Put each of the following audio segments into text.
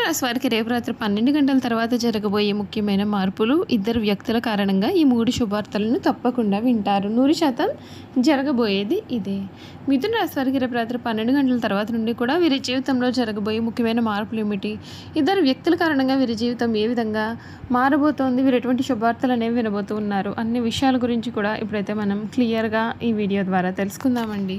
మిథున రాశి వారికి రేపు రాత్రి పన్నెండు గంటల తర్వాత జరగబోయే ముఖ్యమైన మార్పులు ఇద్దరు వ్యక్తుల కారణంగా ఈ మూడు శుభార్తలను తప్పకుండా వింటారు. నూరు శాతం జరగబోయేది ఇదే. మిథున రాశి వారికి రేపు రాత్రి పన్నెండు గంటల తర్వాత నుండి కూడా వీరి జీవితంలో జరగబోయే ముఖ్యమైన మార్పులు ఏమిటి? ఇద్దరు వ్యక్తుల కారణంగా వీరి జీవితం ఏ విధంగా మారబోతోంది? వీరు ఎటువంటి శుభార్తలు అనేవి వినబోతున్నారు అన్ని విషయాల గురించి కూడా ఇప్పుడైతే మనం క్లియర్గా ఈ వీడియో ద్వారా తెలుసుకుందామండి.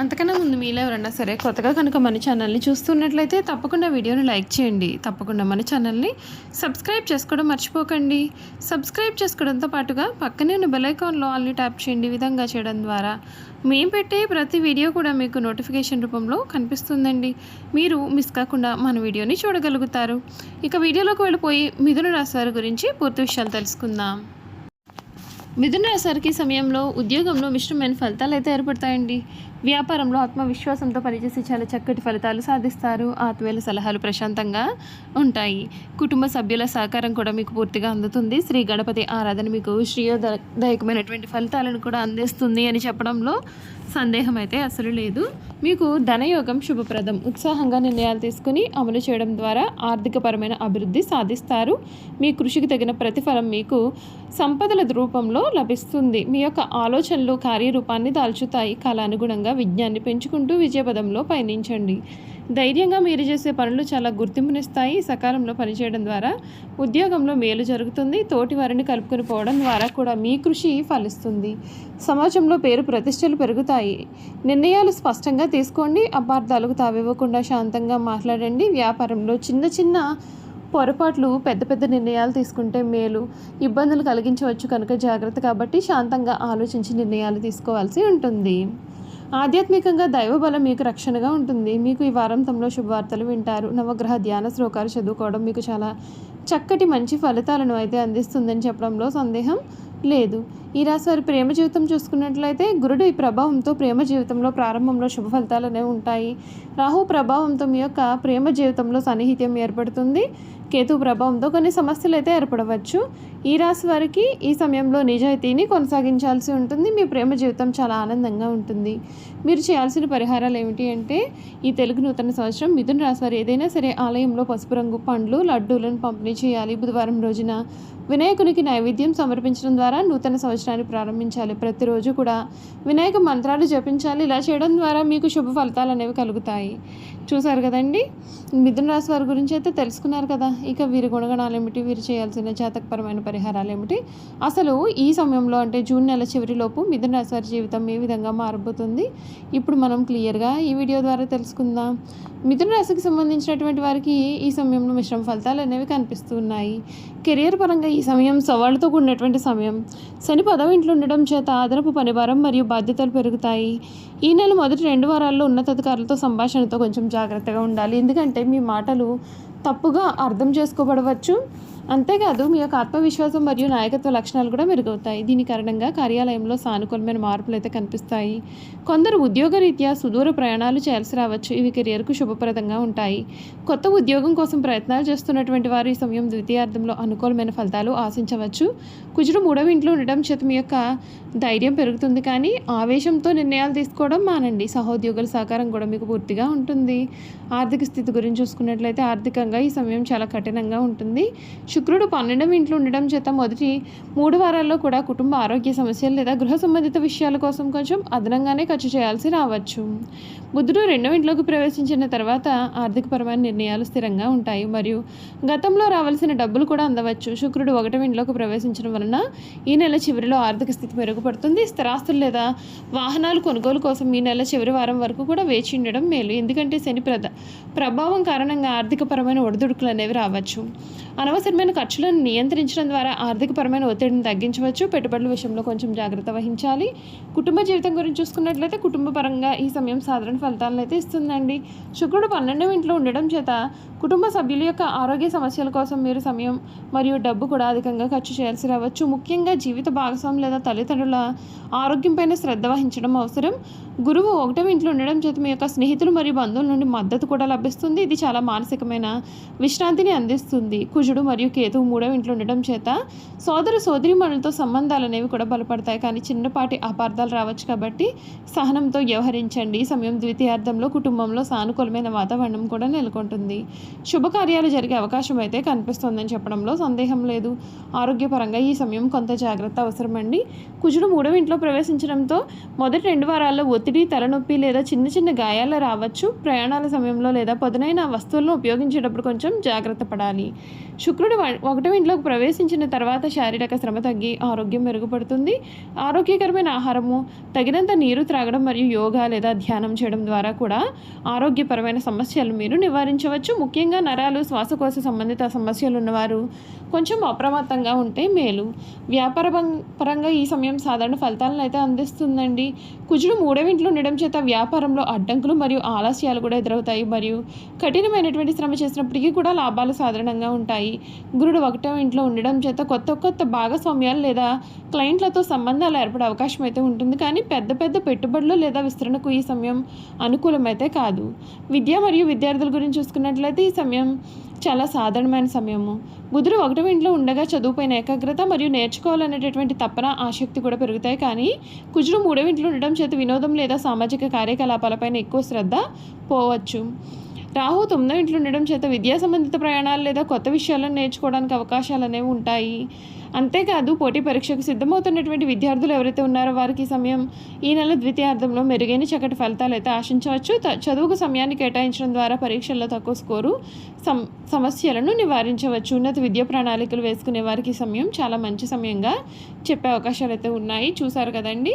అంతకన్నా ముందు మీలో ఎవరన్నా సరే కొత్తగా కనుక మన ఛానల్ని చూస్తున్నట్లయితే తప్పకుండా వీడియోని లైక్ చేయండి. తప్పకుండా మన ఛానల్ని సబ్స్క్రైబ్ చేసుకోవడం మర్చిపోకండి. సబ్స్క్రైబ్ చేసుకోవడంతో పాటుగా పక్కనే ఉన్న బెలైకాన్లో ఆల్ని ట్యాప్ చేయండి. విధంగా చేయడం ద్వారా మేము పెట్టే ప్రతి వీడియో కూడా మీకు నోటిఫికేషన్ రూపంలో కనిపిస్తుందండి. మీరు మిస్ కాకుండా మన వీడియోని చూడగలుగుతారు. ఇక వీడియోలోకి వెళ్ళిపోయి మిథున రాశి వారి గురించి పూర్తి విషయాలు తెలుసుకుందాం. మిథున రాశి వారికి సమయంలో ఉద్యోగంలో మిశ్రమైన ఫలితాలు అయితే ఏర్పడతాయండి. వ్యాపారంలో ఆత్మవిశ్వాసంతో పనిచేసి చాలా చక్కటి ఫలితాలు సాధిస్తారు. ఆత్మీయుల సలహాలు ప్రశాంతంగా ఉంటాయి. కుటుంబ సభ్యుల సహకారం కూడా మీకు పూర్తిగా అందుతుంది. శ్రీ గణపతి ఆరాధన మీకు శ్రేయోదాయకమైనటువంటి ఫలితాలను కూడా అందిస్తుంది అని చెప్పడంలో సందేహం అయితే అసలు లేదు. మీకు ధనయోగం శుభప్రదం. ఉత్సాహంగా నిర్ణయాలు తీసుకుని అమలు చేయడం ద్వారా ఆర్థికపరమైన అభివృద్ధి సాధిస్తారు. మీ కృషికి తగిన ప్రతిఫలం మీకు సంపదల రూపంలో లభిస్తుంది. మీ యొక్క ఆలోచనలు కార్యరూపాన్ని దాల్చుతాయి. కాలానుగుణంగా విజ్ఞాన్ని పెంచుకుంటూ విజయపదంలో పయనించండి. ధైర్యంగా మీరు చేసే పనులు చాలా గుర్తింపునిస్తాయి. సకాలంలో పనిచేయడం ద్వారా ఉద్యోగంలో మేలు జరుగుతుంది. తోటి వారిని కలుపుకొని పోవడం ద్వారా కూడా మీ కృషి ఫలిస్తుంది. సమాజంలో పేరు ప్రతిష్టలు పెరుగుతాయి. నిర్ణయాలు స్పష్టంగా తీసుకోండి. అపార్థాలకు తావివ్వకుండా శాంతంగా మాట్లాడండి. వ్యాపారంలో చిన్న చిన్న పొరపాట్లు పెద్ద పెద్ద నిర్ణయాలు తీసుకుంటే మేలు. ఇబ్బందులు కలిగించవచ్చు కనుక జాగ్రత్త కాబట్టి శాంతంగా ఆలోచించి నిర్ణయాలు తీసుకోవాల్సి ఉంటుంది. ఆధ్యాత్మికంగా దైవబలం మీకు రక్షణగా ఉంటుంది. మీకు ఈ వారాంతంలో శుభవార్తలు వింటారు. నవగ్రహ ధ్యాన శ్లోకాలు చదువుకోవడం మీకు చాలా చక్కటి మంచి ఫలితాలను అయితే అందిస్తుందని చెప్పడంలో సందేహం లేదు. ఈ రాశి వారి ప్రేమ జీవితం చూసుకున్నట్లయితే గురుడు ఈ ప్రభావంతో ప్రేమ జీవితంలో ప్రారంభంలో శుభ ఫలితాలు అనేవి ఉంటాయి. రాహు ప్రభావంతో మీ యొక్క ప్రేమ జీవితంలో సన్నిహిత్యం ఏర్పడుతుంది. కేతు ప్రభావంతో కొన్ని సమస్యలు అయితే ఏర్పడవచ్చు. ఈ రాశి వారికి ఈ సమయంలో నిజాయితీని కొనసాగించాల్సి ఉంటుంది. మీ ప్రేమ జీవితం చాలా ఆనందంగా ఉంటుంది. మీరు చేయాల్సిన పరిహారాలు ఏమిటి అంటే ఈ తెలుగు నూతన సంవత్సరం మిథున రాశి వారు ఏదైనా సరే ఆలయంలో పసుపు రంగు పండ్లు లడ్డూలను పంపిణీ చేయాలి. బుధవారం రోజున వినాయకునికి నైవేద్యం సమర్పించడం ద్వారా నూతన సంవత్సరాన్ని ప్రారంభించాలి. ప్రతిరోజు కూడా వినాయక మంత్రాలు జపించాలి. ఇలా చేయడం ద్వారా మీకు శుభ ఫలితాలు అనేవి కలుగుతాయి. చూసారు కదండి? మిథున రాశి వారి గురించి అయితే తెలుసుకున్నారు కదా. ఇక వీరి గుణగణాలు ఏమిటి? వీరు చేయాల్సిన జాతకపరమైన పరిహారాలు ఏమిటి? అసలు ఈ సమయంలో అంటే జూన్ నెల చివరిలోపు మిథున రాశి వారి జీవితం ఏ విధంగా మారబోతుంది? ఇప్పుడు మనం క్లియర్గా ఈ వీడియో ద్వారా తెలుసుకుందాం. మిథున రాశికి సంబంధించినటువంటి వారికి ఈ సమయంలో మిశ్రమ ఫలితాలు అనేవి కనిపిస్తున్నాయి కెరియర్ పరంగా ఈ సమయం సవాళ్ళతో కూడినటువంటి సమయం. శని పదవి ఇంట్లో ఉండడం చేత అదనపు పనిభారం మరియు బాధ్యతలు పెరుగుతాయి. ఈ నెల మొదటి రెండు వారాల్లో ఉన్నతాధికారులతో సంభాషణతో కొంచెం జాగ్రత్తగా ఉండాలి. ఎందుకంటే మీ మాటలు తప్పుగా అర్థం చేసుకోబడవచ్చు. అంతేకాదు మీ యొక్క ఆత్మవిశ్వాసం మరియు నాయకత్వ లక్షణాలు కూడా మెరుగవుతాయి. దీని కారణంగా కార్యాలయంలో సానుకూలమైన మార్పులు అయితే కనిపిస్తాయి. కొందరు ఉద్యోగరీత్యా సుదూర ప్రయాణాలు చేయాల్సి రావచ్చు. ఇవి కెరియర్కు శుభప్రదంగా ఉంటాయి. కొత్త ఉద్యోగం కోసం ప్రయత్నాలు చేస్తున్నటువంటి వారు ఈ సమయం ద్వితీయార్థంలో అనుకూలమైన ఫలితాలు ఆశించవచ్చు. కుజుడు మూడవ ఇంట్లో ఉండడం చేత మీ యొక్క ధైర్యం పెరుగుతుంది కానీ ఆవేశంతో నిర్ణయాలు తీసుకోవడం మానండి. సహోద్యోగుల సహకారం కూడా మీకు పూర్తిగా ఉంటుంది. ఆర్థిక స్థితి గురించి చూసుకున్నట్లయితే ఆర్థికంగా ఈ సమయం చాలా కఠినంగా ఉంటుంది. శుక్రుడు పన్నెండవ ఇంట్లో ఉండడం చేత మొదటి మూడు వారాల్లో కూడా కుటుంబ ఆరోగ్య సమస్యలు లేదా గృహ సంబంధిత విషయాల కోసం కొంచెం అదనంగానే ఖర్చు చేయాల్సి రావచ్చు. బుధుడు రెండవ ఇంట్లోకి ప్రవేశించిన తర్వాత ఆర్థికపరమైన నిర్ణయాలు స్థిరంగా ఉంటాయి. మరియు గతంలో రావాల్సిన డబ్బులు కూడా అందవచ్చు. శుక్రుడు ఒకటవ ఇంట్లోకి ప్రవేశించడం వలన ఈ నెల చివరిలో ఆర్థిక స్థితి మెరుగుపడుతుంది. స్థిరాస్తులు లేదా వాహనాలు కొనుగోలు కోసం ఈ నెల చివరి వారం వరకు కూడా వేచి ఉండడం మేలు. ఎందుకంటే శని ప్రభావం కారణంగా ఆర్థికపరమైన ఒడిదుడుకులు అనేవి రావచ్చు. అనవసరమైన ఖర్చులను నియంత్రించడం ద్వారా ఆర్థికపరమైన ఒత్తిడిని తగ్గించవచ్చు. పెట్టుబడుల విషయంలో కొంచెం జాగ్రత్త వహించాలి. కుటుంబ జీవితం గురించి చూసుకున్నట్లయితే కుటుంబ పరంగా ఈ సమయం సాధారణ ఫలితాలను అయితే ఇస్తుందండి. శుక్రుడు పన్నెండవ ఇంట్లో ఉండడం చేత కుటుంబ సభ్యుల యొక్క ఆరోగ్య సమస్యల కోసం మీరు సమయం మరియు డబ్బు కూడా అధికంగా ఖర్చు చేయాల్సి రావచ్చు. ముఖ్యంగా జీవిత భాగస్వామి లేదా తల్లిదండ్రుల ఆరోగ్యంపైన శ్రద్ధ వహించడం అవసరం. గురువు ఒకటవ ఇంట్లో ఉండడం చేత మీ యొక్క స్నేహితులు మరియు బంధువుల నుండి మద్దతు కూడా లభిస్తుంది. ఇది చాలా మానసికమైన విశ్రాంతిని అందిస్తుంది. కుజుడు మరియు కేతువు మూడవ ఇంట్లో ఉండడం చేత సోదర సోదరిమణులతో సంబంధాలు అనేవి కూడా బలపడతాయి. కానీ చిన్నపాటి అపార్థాలు రావచ్చు కాబట్టి సహనంతో వ్యవహరించండి. ఈ సమయం ద్వితీయార్థంలో కుటుంబంలో సానుకూలమైన వాతావరణం కూడా నెలకొంటుంది. శుభకార్యాలు జరిగే అవకాశం అయితే కనిపిస్తోందని చెప్పడంలో సందేహం లేదు. ఆరోగ్యపరంగా ఈ సమయం కొంత జాగ్రత్త అవసరమండి. కుజుడు మూడవ ఇంట్లో ప్రవేశించడంతో మొదటి రెండు వారాల్లో ఒత్తిడి తలనొప్పి లేదా చిన్న చిన్న గాయాలు రావచ్చు. ప్రయాణాల సమయంలో లేదా పదునైన వస్తువులను ఉపయోగించేటప్పుడు కొంచెం జాగ్రత్త పడాలి. శుక్రుడు వ- ఒకటవ ఇంట్లోకి ప్రవేశించిన తర్వాత శారీరక శ్రమ తగ్గి ఆరోగ్యం మెరుగుపడుతుంది. ఆరోగ్యకరమైన ఆహారము తగినంత నీరు త్రాగడం మరియు యోగా లేదా ధ్యానం చేయడం ద్వారా కూడా ఆరోగ్యపరమైన సమస్యలు మీరు నివారించవచ్చు. ముఖ్యంగా నరాలు శ్వాసకోశ సంబంధిత సమస్యలు ఉన్నవారు కొంచెం అప్రమత్తంగా ఉంటే మేలు. వ్యాపార పం- పరంగా ఈ సమయం సాధారణ ఫలితాలను అయితే అందిస్తుందండి. కుజుడు మూడవింట్లో ఉండడం చేత వ్యాపారంలో అడ్డంకులు మరియు ఆలస్యాలు కూడా ఎదురవుతాయి. మరియు కఠినమైనటువంటి శ్రమ చేసినప్పటికీ కూడా లాభాలు సాధారణంగా ఉంటాయి. గురుడు ఒకటో ఇంట్లో ఉండడం చేత కొత్త కొత్త భాగస్వామ్యాలు లేదా క్లయింట్లతో సంబంధాలు ఏర్పడే అవకాశం అయితే ఉంటుంది. కానీ పెద్ద పెద్ద పెట్టుబడులు లేదా విస్తరణకు ఈ సమయం అనుకూలమైతే కాదు. విద్య మరియు విద్యార్థుల గురించి చూసుకున్నట్లయితే ఈ సమయం చాలా సాధారణమైన సమయము. బుధుడు ఒకటవ ఇంట్లో ఉండగా చదువుపైన ఏకాగ్రత మరియు నేర్చుకోవాలనేటటువంటి తపన ఆసక్తి కూడా పెరుగుతాయి. కానీ కుజుడు మూడవ ఇంట్లో ఉండడం చేత వినోదం లేదా సామాజిక కార్యకలాపాలపైన ఎక్కువ శ్రద్ధ పోవచ్చు. రాహు తొమ్మిదో ఇంట్లో ఉండడం చేత విద్యా సంబంధిత ప్రయాణాలు లేదా కొత్త విషయాలను నేర్చుకోవడానికి అవకాశాలు అనేవి ఉంటాయి. అంతేకాదు పోటీ పరీక్షకు సిద్ధమవుతున్నటువంటి విద్యార్థులు ఎవరైతే ఉన్నారో వారికి ఈ సమయం ఈ నెల ద్వితీయార్థంలో మెరుగైన చక్కటి ఫలితాలు అయితే ఆశించవచ్చు. చదువుకు సమయాన్ని కేటాయించడం ద్వారా పరీక్షల్లో తక్కువ స్కోరు సమ్ సమస్యలను నివారించవచ్చు. ఉన్నత విద్యా ప్రణాళికలు వేసుకునే వారికి సమయం చాలా మంచి సమయంగా చెప్పే అవకాశాలు అయితే ఉన్నాయి. చూసారు కదండి.